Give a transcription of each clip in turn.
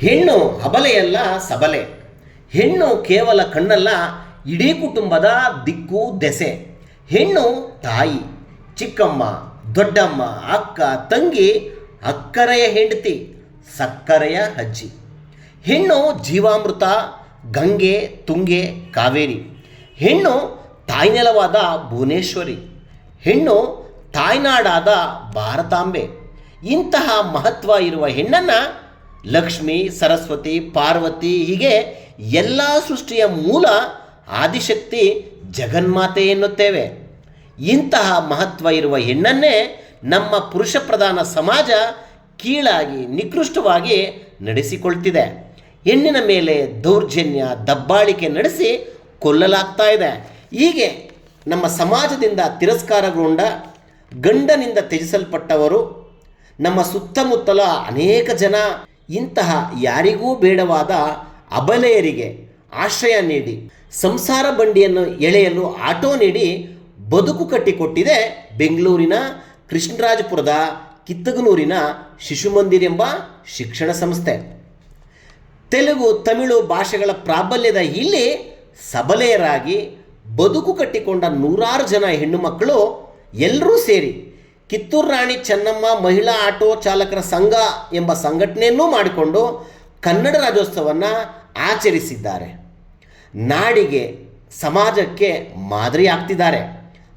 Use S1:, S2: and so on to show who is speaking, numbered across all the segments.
S1: ಹೆಣ್ಣು ಅಬಲೆಯಲ್ಲ ಸಬಲೆ. ಹೆಣ್ಣು ಕೇವಲ ಕಣ್ಣಲ್ಲ, ಇಡೀ ಕುಟುಂಬದ ದಿಕ್ಕು ದೆಸೆ. ಹೆಣ್ಣು ತಾಯಿ, ಚಿಕ್ಕಮ್ಮ, ದೊಡ್ಡಮ್ಮ, ಅಕ್ಕ, ತಂಗಿ, ಅಕ್ಕರೆಯ ಹೆಂಡತಿ, ಸಕ್ಕರೆಯ ಅಜ್ಜಿ. ಹೆಣ್ಣು ಜೀವಾಮೃತ, ಗಂಗೆ, ತುಂಗೆ, ಕಾವೇರಿ. ಹೆಣ್ಣು ತಾಯ್ನೆಲವಾದ ಭುವನೇಶ್ವರಿ. ಹೆಣ್ಣು ತಾಯ್ನಾಡಾದ ಭಾರತಾಂಬೆ. ಇಂತಹ ಮಹತ್ವ ಇರುವ ಹೆಣ್ಣನ್ನು ಲಕ್ಷ್ಮಿ, ಸರಸ್ವತಿ, ಪಾರ್ವತಿ ಹೀಗೆ ಎಲ್ಲ ಸೃಷ್ಟಿಯ ಮೂಲ ಆದಿಶಕ್ತಿ ಜಗನ್ಮಾತೆ ಎನ್ನುತ್ತೇವೆ. ಇಂತಹ ಮಹತ್ವ ಇರುವ ಹೆಣ್ಣನ್ನೇ ನಮ್ಮ ಪುರುಷ ಪ್ರಧಾನ ಸಮಾಜ ಕೀಳಾಗಿ, ನಿಕೃಷ್ಟವಾಗಿ ನಡೆಸಿಕೊಳ್ತಿದೆ. ಹೆಣ್ಣಿನ ಮೇಲೆ ದೌರ್ಜನ್ಯ, ದಬ್ಬಾಳಿಕೆ ನಡೆಸಿ ಕೊಲ್ಲಲಾಗ್ತಾ ಇದೆ. ಹೀಗೆ ನಮ್ಮ ಸಮಾಜದಿಂದ ತಿರಸ್ಕಾರಗೊಂಡ, ಗಂಡನಿಂದ ತ್ಯಜಿಸಲ್ಪಟ್ಟವರು, ನಮ್ಮ ಸುತ್ತಮುತ್ತಲ ಅನೇಕ ಜನ ಇಂತಹ ಯಾರಿಗೂ ಬೇಡವಾದ ಅಬಲೆಯರಿಗೆ ಆಶ್ರಯ ನೀಡಿ, ಸಂಸಾರ ಬಂಡಿಯನ್ನು ಎಳೆಯಲು ಆಟೋ ನೀಡಿ ಬದುಕು ಕಟ್ಟಿಕೊಟ್ಟಿದೆ ಬೆಂಗಳೂರಿನ ಕೃಷ್ಣರಾಜಪುರದ ಕಿತ್ತಗನೂರಿನ ಶಿಶುಮಂದಿರ್ ಎಂಬ ಶಿಕ್ಷಣ ಸಂಸ್ಥೆ. ತೆಲುಗು ತಮಿಳು ಭಾಷೆಗಳ ಪ್ರಾಬಲ್ಯದ ಇಲ್ಲಿ ಸಬಲೆಯರಾಗಿ ಬದುಕು ಕಟ್ಟಿಕೊಂಡ ನೂರಾರು ಜನ ಹೆಣ್ಣು ಮಕ್ಕಳು ಎಲ್ಲರೂ ಸೇರಿ ಕಿತ್ತೂರು ರಾಣಿ ಚೆನ್ನಮ್ಮ ಮಹಿಳಾ ಆಟೋ ಚಾಲಕರ ಸಂಘ ಎಂಬ ಸಂಘಟನೆಯನ್ನೂ ಮಾಡಿಕೊಂಡು ಕನ್ನಡ ರಾಜ್ಯೋತ್ಸವವನ್ನು ಆಚರಿಸಿದ್ದಾರೆ. ನಾಡಿಗೆ, ಸಮಾಜಕ್ಕೆ ಮಾದರಿ ಆಗ್ತಿದ್ದಾರೆ.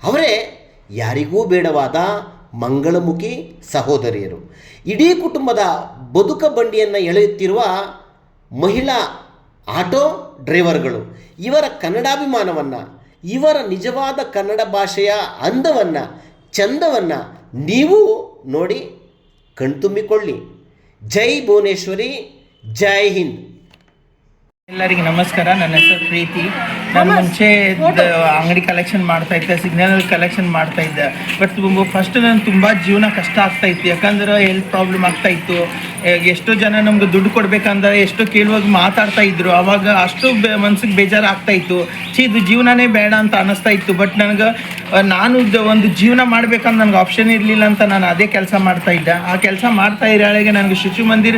S1: ಅವರೇ ಯಾರಿಗೂ ಬೇಡವಾದ ಮಂಗಳಮುಖಿ ಸಹೋದರಿಯರು. ಇಡೀ ಕುಟುಂಬದ ಬದುಕ ಬಂಡಿಯನ್ನು ಎಳೆಯುತ್ತಿರುವ ಮಹಿಳಾ ಆಟೋ ಡ್ರೈವರ್ಗಳು, ಇವರ ಕನ್ನಡಾಭಿಮಾನವನ್ನು, ಇವರ ನಿಜವಾದ ಕನ್ನಡ ಭಾಷೆಯ ಅಂದವನ್ನು, ಚಂದವನ್ನು ನೀವು ನೋಡಿ ಕಣ್ತುಂಬಿಕೊಳ್ಳಿ ಜೈ ಭುವನೇಶ್ವರಿ ಜೈ ಹಿಂದ್.
S2: ಎಲ್ಲರಿಗೆ ನಮಸ್ಕಾರ. ನನ್ನ ಹೆಸರು ಪ್ರೀತಿ. ನಾನು ಮುಂಚೆ ಅಂಗಡಿ ಕಲೆಕ್ಷನ್ ಮಾಡ್ತಾ ಇದ್ದೆ ಸಿಗ್ನಲ್ ಕಲೆಕ್ಷನ್ ಮಾಡ್ತಾ ಇದ್ದೆ. ಬಟ್ ಫಸ್ಟ್ ನಾನು ತುಂಬ ಜೀವನ ಕಷ್ಟ ಆಗ್ತಾ ಇತ್ತು. ಯಾಕಂದ್ರೆ ಹೆಲ್ತ್ ಪ್ರಾಬ್ಲಮ್ ಆಗ್ತಾ ಇತ್ತು. ಎಷ್ಟೋ ಜನ ನಮ್ಗೆ ದುಡ್ಡು ಕೊಡ್ಬೇಕಂದ್ರೆ ಎಷ್ಟೋ ಕೇಳುವಾಗ ಮಾತಾಡ್ತಾ ಇದ್ರು. ಅವಾಗ ಅಷ್ಟು ಮನ್ಸಿಗೆ ಬೇಜಾರು ಆಗ್ತಾ ಇತ್ತು. ಛೀ ಇದು ಜೀವನನೇ ಬೇಡ ಅಂತ ಅನಿಸ್ತಾ ಇತ್ತು. ಬಟ್ ನನಗೆ ನಾನು ಒಂದು ಜೀವನ ಮಾಡ್ಬೇಕಂತ ನನಗೆ ಆಪ್ಷನ್ ಇರಲಿಲ್ಲ ಅಂತ ನಾನು ಅದೇ ಕೆಲಸ ಮಾಡ್ತಾ ಇದ್ದೆ. ಆ ಕೆಲಸ ಮಾಡ್ತಾ ಇರೋಳಿಗೆ ನನಗೆ ಶಿಶು ಮಂದಿರ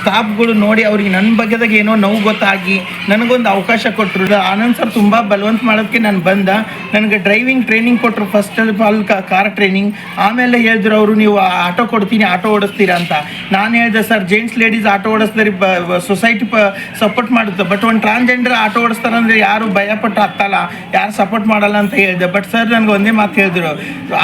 S2: ಸ್ಟಾಫ್ಗಳು ನೋಡಿ ಅವ್ರಿಗೆ ನನ್ನ ಬಗ್ಗೆದಾಗ ಏನೋ ನೋವು ಗೊತ್ತಾಗಿ ನನಗೊಂದು ಅವಕಾಶ ಕೊಟ್ಟರು ಆನಂದ್ ಸರ್ ತುಂಬ ಬಲವಂತ ಮಾಡೋದಕ್ಕೆ ನಾನು ಬಂದ. ನನಗೆ ಡ್ರೈವಿಂಗ್ ಟ್ರೈನಿಂಗ್ ಕೊಟ್ಟರು first of all car training ಆಮೇಲೆ ಹೇಳಿದ್ರು ಅವರು ನೀವು ಆಟೋ ಕೊಡ್ತೀನಿ, ಆಟೋ ಓಡಿಸ್ತೀರಾ ಅಂತ. ನಾನು ಹೇಳಿದೆ, ಸರ್ ಜೆಂಟ್ಸ್ ಲೇಡೀಸ್ ಆಟೋ ಓಡಿಸ್ತಾರೆ ಸೊಸೈಟಿ ಸಪೋರ್ಟ್ ಮಾಡುತ್ತೆ. ಬಟ್ ಒಂದು ಟ್ರಾನ್ಸ್ಜೆಂಡರ್ ಆಟೋ ಓಡಿಸ್ತಾರೆ ಅಂದರೆ ಯಾರು ಭಯಪಟ್ಟು ಹತ್ತಲ್ಲ ಯಾರು ಸಪೋರ್ಟ್ ಮಾಡಲ್ಲ ಅಂತ ಹೇಳಿದೆ. ಬಟ್ ಸರ್ ನನಗೆ ಒಂದೇ ಮಾತು ಹೇಳಿದ್ರು.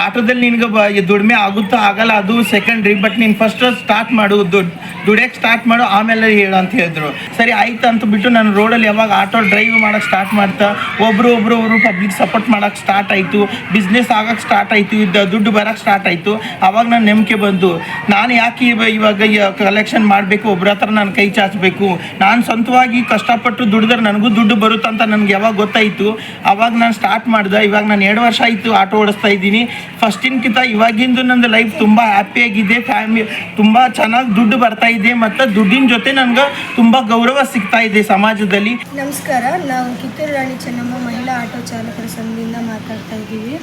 S2: ಆಟೋದಲ್ಲಿ ನಿನಗೆ ಬ ದುಡಿಮೆ ಆಗುತ್ತೋ ಆಗಲ್ಲ, ಅದು ಸೆಕೆಂಡ್ರಿ ಬಟ್ ನೀನು ಫಸ್ಟ್ ಸ್ಟಾರ್ಟ್ ಮಾಡು ದುಡ್ಡು ದುಡಿಯೋಕ್ಕೆ ಸ್ಟಾರ್ಟ್ ಮಾಡು, ಆಮೇಲೆ ಹೇಳು ಅಂತ ಹೇಳಿದ್ರು. ಸರಿ, ಆಯ್ತು ಅಂತ ಬಿಟ್ಟು ನಾನು ರೋಡಲ್ಲಿ ಯಾವಾಗ ಆಟೋ ಡ್ರೈವ್ ಮಾಡೋಕ್ಕೆ ಸ್ಟಾರ್ಟ್ ಮಾಡ್ತಾ ಒಬ್ಬರು ಒಬ್ಬರು ಒಬ್ಬರು ಪಬ್ಲಿಕ್ ಸಪೋರ್ಟ್ ಮಾಡೋಕ್ಕೆ ಸ್ಟಾರ್ಟ್ ಆಯಿತು ಬಿಸ್ನೆಸ್ ಆಗಕ್ಕೆ ಸ್ಟಾರ್ಟ್ ಆಯಿತು, ಇದ್ದ ದುಡ್ಡು ಬರೋಕ್ಕೆ ಸ್ಟಾರ್ಟ್ ಆಯಿತು. ಅವಾಗ ನಾನು ನಂಬಿಕೆ ಬಂತು. ನಾನು ಯಾಕೆ ಇವ- ಇವಾಗ ಕಲೆಕ್ಷನ್ ಮಾಡಬೇಕು ಒಬ್ಬರ ಹತ್ರ ನಾನು ಕೈ ಚಾಚಬೇಕು? ನಾನು ಸ್ವಂತವಾಗಿ ಕಷ್ಟಪಟ್ಟು ದುಡಿದ್ರೆ ನನಗೂ ದುಡ್ಡು ಬರುತ್ತಂತ ನನಗೆ ಯಾವಾಗ ಗೊತ್ತಾಯಿತು. ಅವಾಗ ನಾನು ಸ್ಟಾರ್ಟ್ ಮಾಡಿದೆ. ಇವಾಗ ನಾನು ಎರಡು ವರ್ಷ ಆಯಿತು ಆಟೋ ಓಡಿಸ್ತಾ ಇದ್ದೀನಿ. ಫಸ್ಟಿನ್ಕಿಂತ ಇವಾಗಿಂದು ನಂದು ಲೈಫ್ ತುಂಬ ಹ್ಯಾಪಿಯಾಗಿದೆ ಫ್ಯಾಮಿ ತುಂಬ ಚೆನ್ನಾಗಿ ದುಡ್ಡು ಬರ್ತಾ ಇದೆ. ಮತ್ತು ದುಡ್ಡಿನ ಜೊತೆ ನನಗೆ ತುಂಬ ಗೌರವ ಸಿಗ್ತಾ ಇದೆ ಸಮಾಜದಲ್ಲಿ.
S3: ನಮಸ್ಕಾರ. ನಾವು ಕಿತ್ತೂರು ರಾಣಿ ಚೆನ್ನಮ್ಮ ಮಹಿಳಾ ಆಟೋ ಚಾಲಕರ ಸಂಘದಿಂದ ಮಾತಾಡ್ತಾ ಇದ್ದೀವಿ.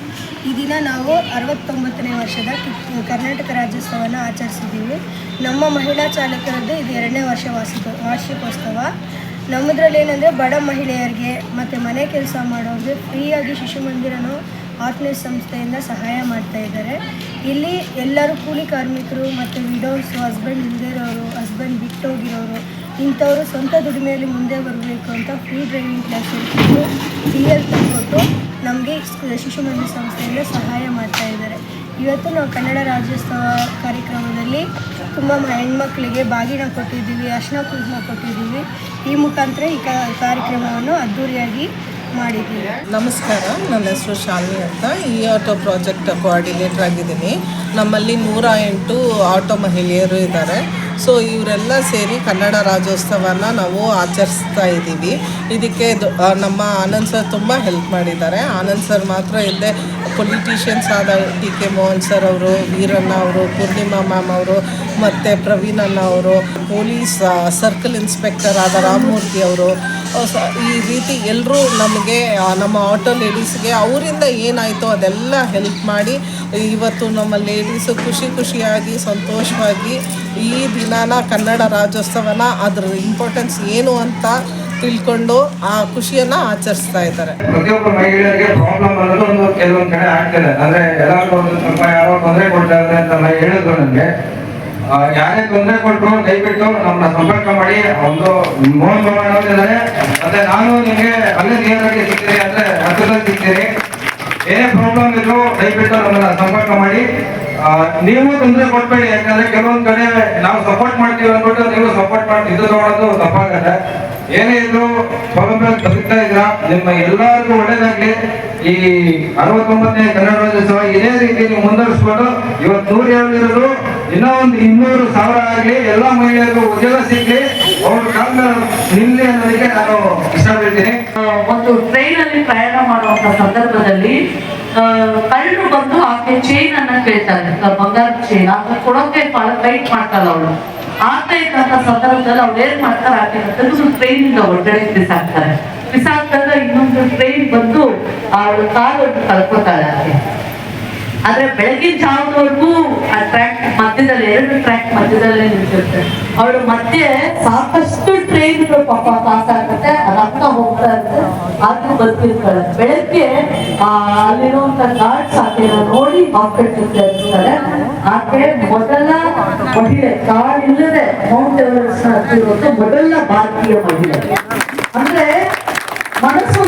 S3: ಈ ದಿನ ನಾವು ಅರವತ್ತೊಂಬತ್ತನೇ ವರ್ಷದ ಕರ್ನಾಟಕ ರಾಜ್ಯೋತ್ಸವನ ಆಚರಿಸಿದ್ದೀವಿ. ನಮ್ಮ ಮಹಿಳಾ ಚಾಲಕರದ್ದು ಇದು ಎರಡನೇ ವರ್ಷ ವಾರ್ಷಿಕ, ವಾರ್ಷಿಕೋತ್ಸವ. ನಮ್ಮದ್ರಲ್ಲಿ ಏನಂದರೆ ಬಡ ಮಹಿಳೆಯರಿಗೆ ಮತ್ತು ಮನೆ ಕೆಲಸ ಮಾಡೋರಿಗೆ ಫ್ರೀಯಾಗಿ ಶಿಶು ಮಂದಿರನೂ ಆರ್ಫನೇಜ್ ಸಂಸ್ಥೆಯಿಂದ ಸಹಾಯ ಮಾಡ್ತಾ ಇದ್ದಾರೆ. ಇಲ್ಲಿ ಎಲ್ಲರೂ ಕೂಲಿ ಕಾರ್ಮಿಕರು ಮತ್ತು ವಿಡೋಸ್, ಹಸ್ಬೆಂಡ್ ಇಲ್ದಿರೋರು ಹಸ್ಬೆಂಡ್ ಬಿಟ್ಟೋಗಿರೋರು ಇಂಥವರು ಸ್ವಂತ ದುಡಿಮೆಯಲ್ಲಿ ಮುಂದೆ ಬರಬೇಕು ಅಂತ free driving class D L ತಂದುಕೊಟ್ಟು ನಮಗೆ ಶಿಶು ಮಂದಿರ ಸಂಸ್ಥೆಯಿಂದ ಸಹಾಯ ಮಾಡ್ತಾ ಇದ್ದಾರೆ. ಇವತ್ತು ನಾವು ಕನ್ನಡ ರಾಜ್ಯೋತ್ಸವ ಕಾರ್ಯಕ್ರಮದಲ್ಲಿ ತುಂಬ ಹೆಣ್ಮಕ್ಳಿಗೆ ಬಾಗಿನ ಕೊಟ್ಟಿದ್ದೀವಿ, ಅರ್ಶಿನ ಕುಂಕುಮ ಕೊಟ್ಟಿದ್ದೀವಿ. ಈ ಮುಖಾಂತರ ಈ ಕಾರ್ಯಕ್ರಮವನ್ನು ಅದ್ಧೂರಿಯಾಗಿ ಮಾಡಿದ್ದೀವಿ.
S4: ನಮಸ್ಕಾರ, ನನ್ನ ಹೆಸರು ಶಾಲಿನಿ ಅಂತ. ಈ ಆಟೋ ಪ್ರಾಜೆಕ್ಟ್ ಕೋಆರ್ಡಿನೇಟರ್ ಆಗಿದ್ದೀನಿ. ನಮ್ಮಲ್ಲಿ ನೂರ ಎಂಟು ಆಟೋ ಮಹಿಳೆಯರು ಇದ್ದಾರೆ. ಸೊ ಇವರೆಲ್ಲ ಸೇರಿ ಕನ್ನಡ ರಾಜ್ಯೋತ್ಸವನ ನಾವು ಆಚರಿಸ್ತಾ ಇದ್ದೀವಿ. ಇದಕ್ಕೆ ನಮ್ಮ ಆನಂದ್ ಸರ್ ತುಂಬ ಹೆಲ್ಪ್ ಮಾಡಿದ್ದಾರೆ. ಆನಂದ್ ಸರ್ ಮಾತ್ರ ಇಲ್ಲದೆ ಪೊಲಿಟಿಷಿಯನ್ಸ್ ಆದ ಡಿ ಕೆ ಮೋಹನ್ ಸರ್ ಅವರು, ವೀರಣ್ಣ ಅವರು, ಪೂರ್ಣಿಮಾ ಮ್ಯಾಮ್ ಅವರು, ಮತ್ತು ಪ್ರವೀಣ್ ಅವರು, ಪೊಲೀಸ್ ಸರ್ಕಲ್ ಇನ್ಸ್ಪೆಕ್ಟರ್ ಆದ ರಾಮಮೂರ್ತಿ ಅವರು ಈ ರೀತಿ ಎಲ್ಲರೂ ನಮಗೆ ನಮ್ಮ ಆಟೋ ಲೇಡೀಸ್ಗೆ ಅವರಿಂದ ಏನಾಯಿತು ಅದೆಲ್ಲ ಹೆಲ್ಪ್ ಮಾಡಿ, ಇವತ್ತು ನಮ್ಮ ಲೇಡೀಸು ಖುಷಿ ಖುಷಿಯಾಗಿ, ಸಂತೋಷವಾಗಿ ಈ ದಿನಾನ ಕನ್ನಡ ರಾಜ್ಯೋತ್ಸವನ ಅದರ ಇಂಪಾರ್ಟೆನ್ಸ್ ಏನು ಅಂತ ತಿಳ್ಕೊಂಡು ಆ ಖುಷಿಯನ್ನ ಆಚರಿಸ್ತಾ ಇದ್ದಾರೆ.
S5: ಪ್ರತಿಯೊಬ್ಬ ಮಹಿಳೆಯರಿಗೆ ಪ್ರಾಬ್ಲಮ್ ಅನ್ನೋದು ಒಂದು ಕೆಲವೊಂದ್ ಕಡೆ ಆಗ್ತಿದೆ. ಅಂದ್ರೆ ಎಲ್ಲರಿಗೂ ಒಂದು ಸ್ವಲ್ಪ ಯಾರೋ ತೊಂದರೆ ಕೊಡ್ತಾ ಇದ್ದಾರೆ ಅಂತ ಹೇಳಿದ್ರು ನನಗೆ ಯಾರೇ ತೊಂದರೆ ಕೊಟ್ಟರು ದಯವಿಟ್ಟು ನಮ್ಮನ್ನ ಸಂಪರ್ಕ ಮಾಡಿ ಒಂದು ಮೋಹನ್ ಭವನ್ ಅಂತಿದ್ದಾರೆ ಮತ್ತೆ ನಾನು ನಿಮಗೆ ಅಲ್ಲೇ ನಿಯರ್ ಆಗಿ ಸಿಗ್ತೀನಿ, ಅಂದ್ರೆ ಹತ್ತಿರದಲ್ಲಿ ಸಿಗ್ತೀನಿ. ಏನೇ ಪ್ರಾಬ್ಲಮ್ ಇದ್ರು ದಯವಿಟ್ಟು ನಮ್ಮನ್ನ ಸಂಪರ್ಕ ಮಾಡಿ. ನೀವು ತೊಂದರೆ ಕೊಡ್ಬೇಡಿ, ಯಾಕಂದ್ರೆ ಕೆಲವೊಂದ್ ಕಡೆ ನಾವು ಸಪೋರ್ಟ್ ಮಾಡ್ತೀವಿ ಅಂದ್ಬಿಟ್ಟು ನೀವು ಸಪೋರ್ಟ್ ಮಾಡಿ ಇದು ತಗೊಳ್ಳೋದು ತಪ್ಪಾಗತ್ತೆ. ಏನೇ ಇದ್ರು ಸ್ವಲ್ಪ ಬದುಕ್ತಾ ಇದ್ರ ನಿಮ್ಮ ಎಲ್ಲರಿಗೂ ಒಳ್ಳೇದಾಗ್ಲಿ. ಈ ಅರವತ್ತೊಂಬತ್ತನೇ ಕನ್ನಡ ರಾಜ್ಯೋತ್ಸವ ಇದೇ ರೀತಿ ನೀವು ಮುಂದುವರಿಸ್ಕೊಂಡು ಇವತ್ತು ನೂರ ಏಳು ಇರೋದು? ಇನ್ನೂ ಒಂದು ಇನ್ನೂರು ಸಾವಿರ ಆಗ್ಲಿ, ಎಲ್ಲ ಮಹಿಳೆಯರಿಗೂ ಉದ್ಯೋಗ ಸಿಗ್ಲಿ. ಅವ್ರ ಕಾಲ ನಿಲ್ಲಿ ಅನ್ನೋದಕ್ಕೆ ನಾನು ಇಷ್ಟಪಡ್ತೀನಿ.
S6: ಒಂದು ಟ್ರೈನ್ ಅಲ್ಲಿ ಪ್ರಯಾಣ ಮಾಡುವಂತ ಸಂದರ್ಭದಲ್ಲಿ ಆ, ಕಳ್ಳರು ಬಂದು ಆಕೆ ಚೈನ್ ಅನ್ನ ಕೇಳ್ತಾರೆ. ಆ ಬಂಗಾರದ ಚೈನ್ ಅದನ್ನ ಕೊಡೋಕೆ ಟೈಟ್ ಮಾಡ್ತಾಳ ಅವಳು. ಆಗ್ತಾ ಇದ್ದಂತ ಸಂದರ್ಭದಲ್ಲಿ ಅವ್ಳು ಏನ್ ಮಾಡ್ತಾರೆ ಆಕೆ ಸು ಟ್ರೈನ್ ಇಂದ ಒಡ್ಡಡೆ ಬಿಸಾಕ್ತಾರೆ. ಬಿಸಾಕ್ದಾಗ ಇನ್ನೊಂದು ಟ್ರೈನ್ ಬಂದು ಅವಳು ಕಾಲು ಕಳ್ಕೊತಾಳೆ ಆಕೆ. ಆದ್ರೆ ಬೆಳಗಿನ ಜಾವದವರೆಗೂ ಆ ಟ್ರ್ಯಾಕ್ ಮಧ್ಯದಲ್ಲಿ ಎರಡು ಟ್ರ್ಯಾಕ್ ಮಧ್ಯದಲ್ಲೇ ನಿಂತಿರ್ತಾರೆ ಅವಳು ಮಧ್ಯೆ ಸಾಕಷ್ಟು ಟ್ರೈನ್ಗಳು ಪಾಪ ಪಾಸ್ ಆಗುತ್ತೆ. ದಾಟ್ತಾ ಹೋಗ್ತಾ ಇರುತ್ತೆ ಆದ್ರೂ ಬರ್ತಿರ್ತಾಳೆ ಬೆಳಗ್ಗೆ, ಆ, ಅಲ್ಲಿರುವಂತ ಗಾರ್ಡ್ಸ್ ಆಕೆನ ನೋಡಿ ಹಾಸ್ಪಿಟಲ್ ಇರ್ತಾರೆ. ಆಕೆ ಮೊದಲ ಮಹಿಳೆ ಇಲ್ಲದೆ ಮೌಂಟ್ ಎವರೆಸ್ಟ್ ಹತ್ತಿರುವಂತ ಮೊದಲ ಭಾರತೀಯ ಮಹಿಳೆ. ಅಂದ್ರೆ ಮನಸ್ಸು